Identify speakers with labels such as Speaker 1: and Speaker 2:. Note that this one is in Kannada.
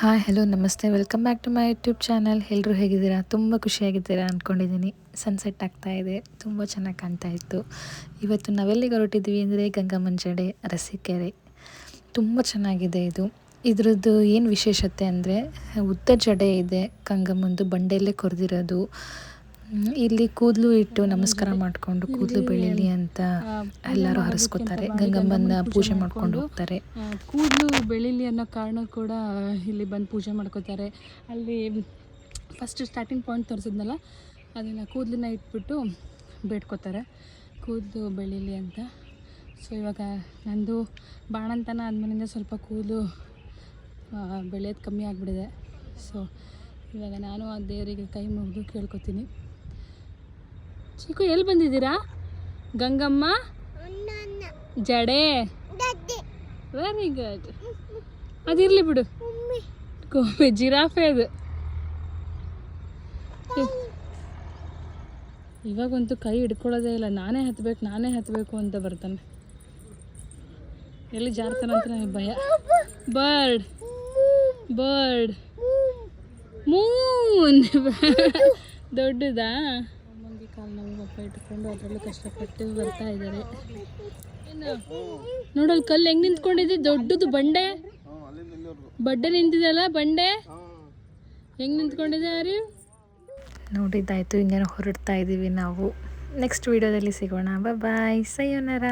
Speaker 1: ಹಾಯ್ ಹಲೋ ನಮಸ್ತೆ. Welcome back to my YouTube channel ಎಲ್ಲರೂ ಹೇಗಿದ್ದೀರಾ? ತುಂಬ ಖುಷಿಯಾಗಿದ್ದೀರಾ ಅಂದ್ಕೊಂಡಿದ್ದೀನಿ ಸನ್ಸೆಟ್ ಆಗ್ತಾ ಇದೆ. ತುಂಬ ಚೆನ್ನಾಗಿ ಕಾಣ್ತಾ ಇತ್ತು. ಇವತ್ತು ನಾವೆಲ್ಲಿಗೆ ಹೊರಟಿದ್ವಿ ಅಂದರೆ ಗಂಗಮ್ಮಂಜಡೆ ಅರಸೀಕೆರೆ. ತುಂಬ ಚೆನ್ನಾಗಿದೆ ಇದು. ಇದರದ್ದು ಏನು ವಿಶೇಷತೆ ಅಂದರೆ ಉದ್ದ ಜಡೆ ಇದೆ. ಗಂಗಮ್ಮಂದು ಬಂಡೆಯಲ್ಲೇ ಕೊರೆದಿರೋದು. ಇಲ್ಲಿ ಕೂದಲು ಇಟ್ಟು ನಮಸ್ಕಾರ ಮಾಡಿಕೊಂಡು ಕೂದಲು ಬೆಳೀಲಿ ಅಂತ ಎಲ್ಲರೂ ಹರಿಸ್ಕೊತಾರೆ. ಗಂಗಮ್ಮನ ಪೂಜೆ ಮಾಡ್ಕೊಂಡು ಹೋಗ್ತಾರೆ.
Speaker 2: ಕೂದಲು ಬೆಳೀಲಿ ಅನ್ನೋ ಕಾರಣ ಕೂಡ ಇಲ್ಲಿ ಬಂದು ಪೂಜೆ ಮಾಡ್ಕೋತಾರೆ. ಅಲ್ಲಿ ಫಸ್ಟ್ ಸ್ಟಾರ್ಟಿಂಗ್ ಪಾಯಿಂಟ್ ತೋರಿಸಿದ್ನಲ್ಲ, ಅದನ್ನು ಕೂದಲನ್ನ ಇಟ್ಬಿಟ್ಟು ಬೇಡ್ಕೋತಾರೆ. ಕೂದಲು ಬೆಳೀಲಿ ಅಂತ. ಸೊ ಇವಾಗ ನಂದು ಬಾಣಂತನ ಆದ್ಮೇಲಿಂದ ಸ್ವಲ್ಪ ಕೂದಲು ಬೆಳೆಯೋದು ಕಮ್ಮಿ ಆಗಿಬಿಡಿದೆ. ಸೊ ಇವಾಗ ನಾನು ಆ ದೇವರಿಗೆ ಕೈ ಮುಗಿದು ಕೇಳ್ಕೊತೀನಿ. ಚಿಕ್ಕು ಎಲ್ಲಿ ಬಂದಿದ್ದೀರಾ? ಗಂಗಮ್ಮ? ಜಡೆ? ವೆರಿ ಗುಡ್ ಅದಿರಲಿ ಬಿಡು. ಗೋಬಿ ಜಿರಾಫೆ ಅದು. ಇವಾಗಂತೂ ಕೈ ಹಿಡ್ಕೊಳ್ಳೋದೇ ಇಲ್ಲ. ನಾನೇ ಹತ್ಬೇಕು ನಾನೇ ಹತ್ಬೇಕು ಅಂತ ಬರ್ತಾನೆ. ಎಲ್ಲಿ ಜಾರ್ತಾನೆ ಅಂತ ನನಗೆ ಭಯ. ಬರ್ಡ್ ಬರ್ಡ್ ಮೂನ್ ದೊಡ್ಡದಾ? ಅಮ್ಮಂಗೆ ಪಾಪ ಇಟ್ಕೊಂಡು ಅದರಲ್ಲೂ ಕಷ್ಟಪಟ್ಟು ಬರ್ತಾ ಇದ್ದಾರೆ. ನೋಡಲ್ ಕಲ್ಲು ಹೆಂಗ್ ನಿಂತ್ಕೊಂಡಿದೆ? ದೊಡ್ಡದು ಬಂಡೆ. ಬಡ್ಡೆ ನಿಂತಿದೆಯಲ್ಲ, ಬಂಡೆ? ಹೆಂಗ್ ನಿಂತ್ಕೊಂಡಿದೆ ಅರಿ
Speaker 1: ನೋಡಿದ್ದಾಯ್ತು ಹಿಂಗೇನೋ ಹೊರಡ್ತಾ ಇದ್ದೀವಿ ನಾವು. ನೆಕ್ಸ್ಟ್ ವಿಡಿಯೋದಲ್ಲಿ ಸಿಗೋಣ. ಬಾಯ್ ಸಯ್ಯೋನರ